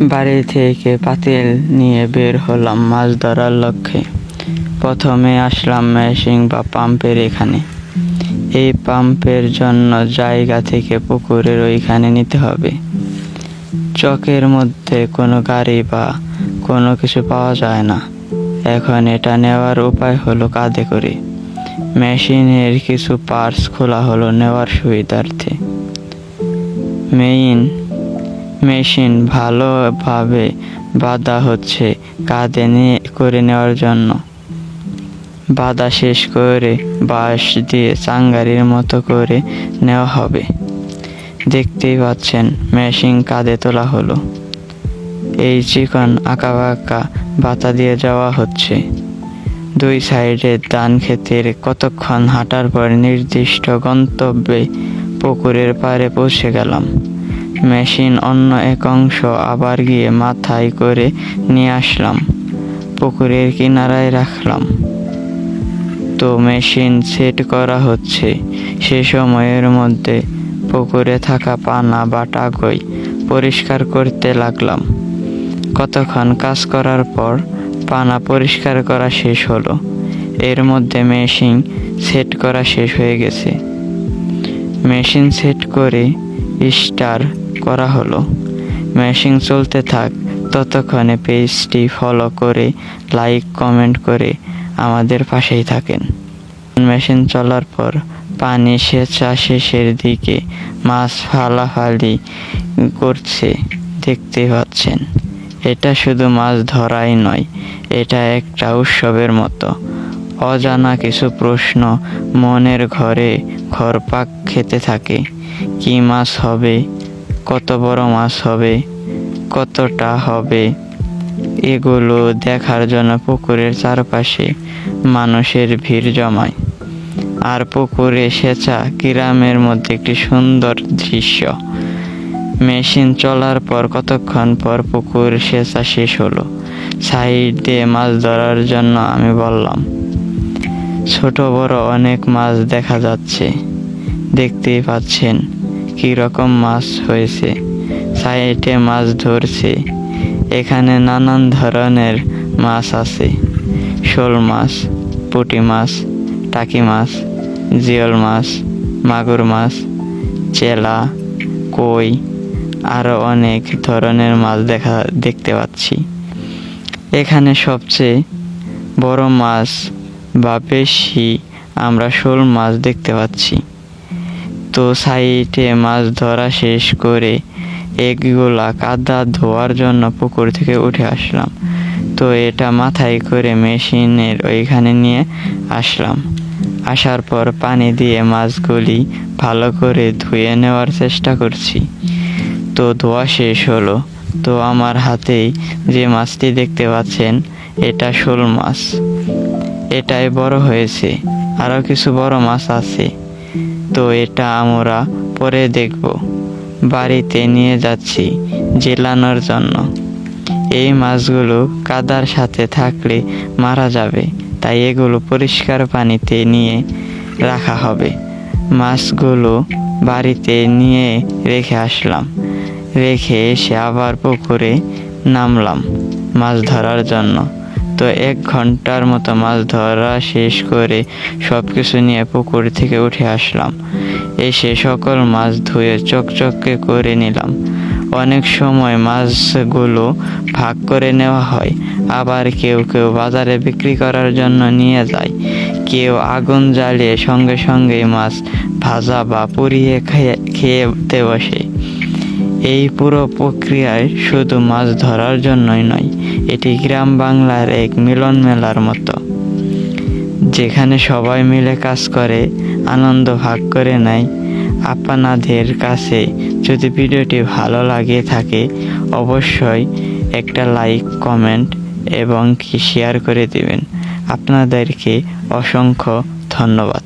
বাড়ি থেকে পাতিল নিয়ে বের হলাম মাছ ধরার লক্ষ্যে। প্রথমে আসলাম মেশিং বা পাম্পের এখানে। এই পাম্পের জন্য জায়গা থেকে পুকুরের ওইখানে নিতে হবে। চকের মধ্যে কোনো গাড়ি বা কোনো কিছু পাওয়া যায় না। এখন এটা নেওয়ার উপায় হলো কাঁধে করে। মেশিনের কিছু পার্টস খোলা হলো নেওয়ার সুবিধার্থে। মেইন মেশিন ভালোভাবে বাঁধা হচ্ছে কাঁধে নিয়ে করে নেওয়ার জন্য। বাঁধা শেষ করে বাঁশ দিয়ে চাঙ্গারির মতো করে নেওয়া হবে। দেখতেই পাচ্ছেন, মেশিন কাঁধে তোলা হলো। এই চিকন আঁকা বাঁকা বাতা দিয়ে যাওয়া হচ্ছে। দুই সাইডে ধান ক্ষেতের কতক্ষণ হাঁটার পর নির্দিষ্ট গন্তব্যে পুকুরের পাড়ে পৌঁছে গেলাম। মেশিন অন্য এক অংশ আবার গিয়ে মাথায় করে নিয়ে আসলাম। পুকুরের কিনারায় রাখলাম। তো মেশিন সেট করা হচ্ছে। সে সময়ের মধ্যে পুকুরে থাকা পানা বা টাকই পরিষ্কার করতে লাগলাম। কতক্ষণ কাজ করার পর পানা পরিষ্কার করা শেষ হলো। এর মধ্যে মেশিন সেট করা শেষ হয়ে গেছে। মেশিন সেট করে স্টার করা হলো। মেশিন চলতে থাক, ততক্ষণে পেজটি ফলো করে লাইক কমেন্ট করে আমাদের পাশেই থাকেন। মেশিন চলার পর পানি সেচা শেষের দিকে মাছ ফালাফালি করছে, দেখতে পাচ্ছেন। এটা শুধু মাছ ধরাই নয়, এটা একটা উৎসবের মতো। অজানা কিছু প্রশ্ন মনের ঘরে ঘরপাক খেতে থাকে। কি মাছ হবে কত বড় মাছ হবে, কতটা হবে? এগুলো দেখার জন্য পুকুরের চারপাশে মানুষের ভিড় জমায়। আর পুকুরে সেচা গ্রামের মধ্যে একটি সুন্দর দৃশ্য। মেশিন চলার পর কতক্ষণ পর পুকুর সেচা শেষ হলো, সাইডে মাছ ধরার জন্য আমি বললাম, ছোট বড় অনেক মাছ দেখা যাচ্ছে, দেখতেই পাচ্ছেন। কি রকম মাছ হয়েছে? সাইডে মাছ ধরছে। এখানে নানান ধরনের মাছ আছে। শোল মাছ, পুঁটি মাছ, টাকি মাছ, জিওল মাছ, মাগুর মাছ, চেলা, কই আরও অনেক ধরনের মাছ দেখা, দেখতে পাচ্ছি। এখানে সবচেয়ে বড় মাছ বা বেশি আমরা শোল মাছ দেখতে পাচ্ছি। তো সাইডে মাছ ধরা শেষ করে এগুলা কাদা ধোয়ার জন্য পুকুর থেকে উঠে আসলাম। তো এটা মাথায় করে মেশিনের ওইখানে নিয়ে আসলাম। আসার পর পানি দিয়ে মাছগুলি ভালো করে ধুয়ে নেওয়ার চেষ্টা করছি। তো ধোয়া শেষ হলো। তো আমার হাতেই যে মাছটি দেখতে পাচ্ছেন, এটা শোল মাছ। এটাই বড় হয়েছে। আরও কিছু বড় মাছ আছে। তো এটা আমরা পরে দেখব। বাড়িতে নিয়ে যাচ্ছি জেলানোর জন্য। এই মাছগুলো কাদার সাথে থাকলে মারা যাবে, তাই এগুলো পরিষ্কার পানিতে নিয়ে রাখা হবে। মাছগুলো বাড়িতে নিয়ে রেখে আসলাম। রেখে এসে আবার পুকুরে নামলাম মাছ ধরার জন্য। তো এক ঘণ্টার মতো মাছ ধরা শেষ করে সব কিছু নিয়ে পুকুর থেকে উঠে আসলাম। এসে সকল মাছ ধুয়ে চকচকে করে নিলাম। অনেক সময় মাছগুলো ভাগ করে নেওয়া হয়। আবার কেউ কেউ বাজারে বিক্রি করার জন্য নিয়ে যায়। কেউ আগুন জ্বালিয়ে সঙ্গে সঙ্গে মাছ ভাজা বা পুড়িয়ে খেয়ে খেতে বসে। এই পুরো প্রক্রিয়ায় শুধু মাছ ধরার জন্যই নয়, এটি গ্রাম বাংলার এক মিলন মেলার মতো। যেখানে সবাই মিলে কাজ করে, আনন্দ ভাগ করে নেয়। আপনাদের কাছে যদি ভিডিওটি ভালো লাগে থাকে, অবশ্যই একটা লাইক, কমেন্ট এবং শেয়ার করে দেবেন। আপনাদেরকে অসংখ্য ধন্যবাদ।